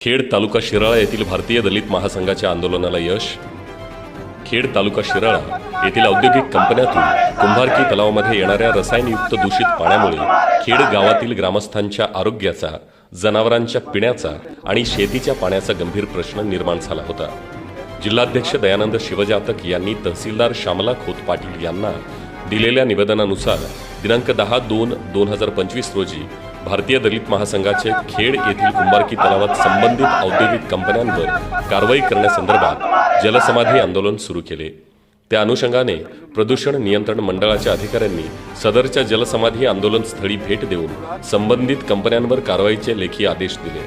खेड तालुका शिराळा येथील भारतीय दलित महासंघाच्या आंदोलनाला यश. खेड तालुका शिराळा येथील औद्योगिक कंपन्यातून कुंभारकी तलावामध्ये येणाऱ्या रसायनयुक्त दूषित पाण्यामुळे खेड गावातील ग्रामस्थांच्या आरोग्याचा जनावरांच्या पिण्याचा आणि शेतीच्या पाण्याचा गंभीर प्रश्न निर्माण झाला होता. जिल्हाध्यक्ष दयानंद शिवजातक यांनी तहसीलदार श्यामला खोत पाटील यांना दिलेल्या निवेदनानुसार दिनांक दहा दोन दोन हजार पंचवीस रोजी भारतीय दलित महासंघाचे खेड येथील कुंभारकी तलावात संबंधित औद्योगिक कंपन्यांवर कारवाई करण्यासंदर्भात जलसमाधी आंदोलन सुरू केले. त्या अनुषंगाने प्रदूषण नियंत्रण मंडळाच्या अधिकाऱ्यांनी सदरच्या जलसमाधी आंदोलन स्थळी भेट देऊन संबंधित कंपन्यांवर कारवाईचे लेखी आदेश दिले.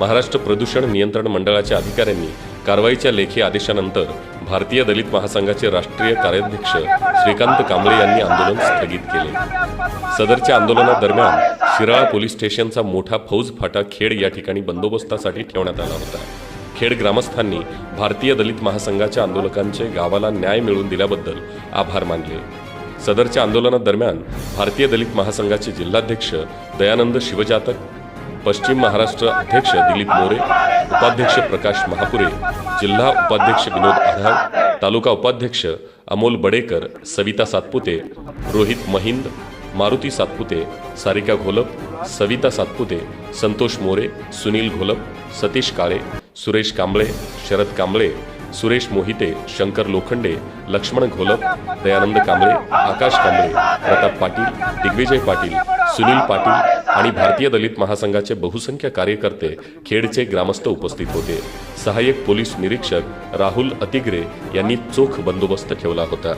महाराष्ट्र प्रदूषण नियंत्रण मंडळाच्या अधिकाऱ्यांनी कारवाईच्या लेखी आदेशानंतर भारतीय दलित महासंघाचे राष्ट्रीय कार्याध्यक्ष श्रीकांत कांबळे यांनी आंदोलन स्थगित केले. सदरच्या आंदोलनादरम्यान शिराळा पोलीस स्टेशनचा मोठा फौज फाटा खेड या ठिकाणी बंदोबस्तासाठी ठेवण्यात आला होता. खेड ग्रामस्थांनी भारतीय दलित महासंघाच्या आंदोलकांचे गावाला न्याय मिळवून दिल्याबद्दल आभार मानले. सदरच्या आंदोलनादरम्यान भारतीय दलित महासंघाचे जिल्हाध्यक्ष दयानंद शिवजातक पश्चिम महाराष्ट्र अध्यक्ष दिलीप मोरे उपाध्यक्ष प्रकाश महापुरे जिल्हा उपाध्यक्ष विनोद आधार तालुका उपाध्यक्ष अमोल बडेकर सविता सातपुते रोहित महिंद मारुती सातपुते सारिका घोलप सविता सातपुते संतोष मोरे सुनील घोलप सतीश काळे सुरेश कांबळे शरद कांबळे सुरेश मोहिते शंकर लोखंडे लक्ष्मण घोलप दयानंद कांबळे आकाश कांबळे प्रताप पाटील दिग्विजय पाटील सुनील पाटील आणि भारतीय दलित महासंघाचे बहुसंख्य कार्यकर्ते खेडचे ग्रामस्थ उपस्थित होते. सहाय्यक पोलीस निरीक्षक राहुल अतिग्रे यांनी चोख बंदोबस्त ठेवला होता.